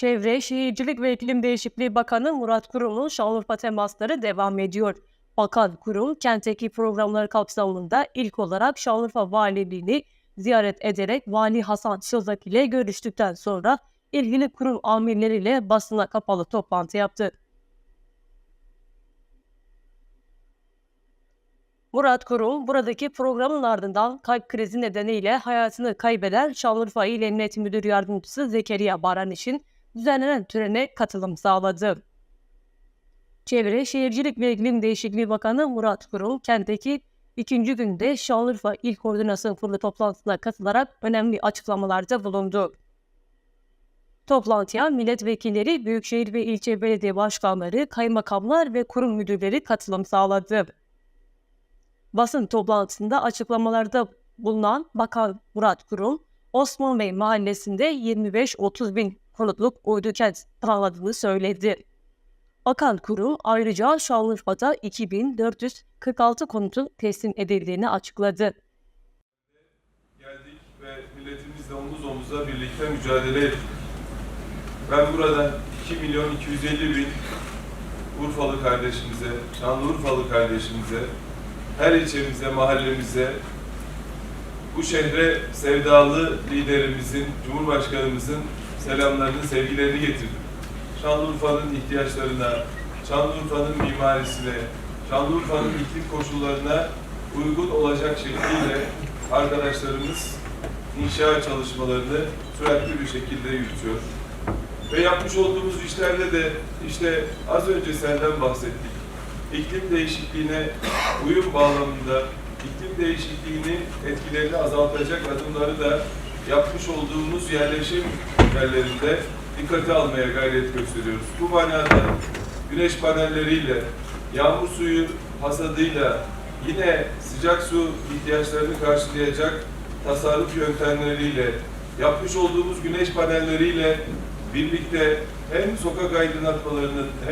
Çevre, Şehircilik ve İklim Değişikliği Bakanı Murat Kurum'un Şanlıurfa temasları devam ediyor. Bakan Kurum, kentteki programları kapsamında ilk olarak Şanlıurfa Valiliğini ziyaret ederek Vali Hasan Sözak ile görüştükten sonra ilgili kurum amirleriyle basına kapalı toplantı yaptı. Murat Kurum, buradaki programın ardından kalp krizi nedeniyle hayatını kaybeden Şanlıurfa İl Emniyet Müdür Yardımcısı Zekeriya Baraniş'in düzenlenen törene katılım sağladı. Çevre, Şehircilik ve İklim Değişikliği Bakanı Murat Kurum, kentteki ikinci günde Şanlıurfa İl Koordinasyon Kurulu toplantısına katılarak önemli açıklamalarda bulundu. Toplantıya milletvekilleri, büyükşehir ve ilçe belediye başkanları, kaymakamlar ve kurum müdürleri katılım sağladı. Basın toplantısında açıklamalarda bulunan Bakan Murat Kurum, Osman Bey mahallesinde 25-30 bin konutluk uydu kent planladığını söyledi. Bakan Kurum ayrıca Şanlıurfa'da 2446 konutun teslim edildiğini açıkladı. geldik ve milletimizle omuz omuza birlikte mücadele ettik. Ben buradan 2 milyon 250 bin Urfalı kardeşimize, Şanlıurfalı kardeşimize, her ilçemize, mahallemize, bu şehre sevdalı liderimizin, Cumhurbaşkanımızın selamlarını, sevgilerini getirdim. Şanlıurfa'nın ihtiyaçlarına, Şanlıurfa'nın mimarisine, Şanlıurfa'nın iklim koşullarına uygun olacak şekliyle arkadaşlarımız inşaat çalışmalarını süratli bir şekilde yürütüyor. Ve yapmış olduğumuz işlerde de işte az önce senden bahsettik. İklim değişikliğine uyum bağlamında iklim değişikliğinin etkilerini azaltacak adımları da yapmış olduğumuz yerleşim yerlerinde dikkate almaya gayret gösteriyoruz. Bu manada güneş panelleriyle, yağmur suyu hasadıyla, yine sıcak su ihtiyaçlarını karşılayacak tasarruf yöntemleriyle, yapmış olduğumuz güneş panelleriyle birlikte hem sokak aydınlatmalarının hem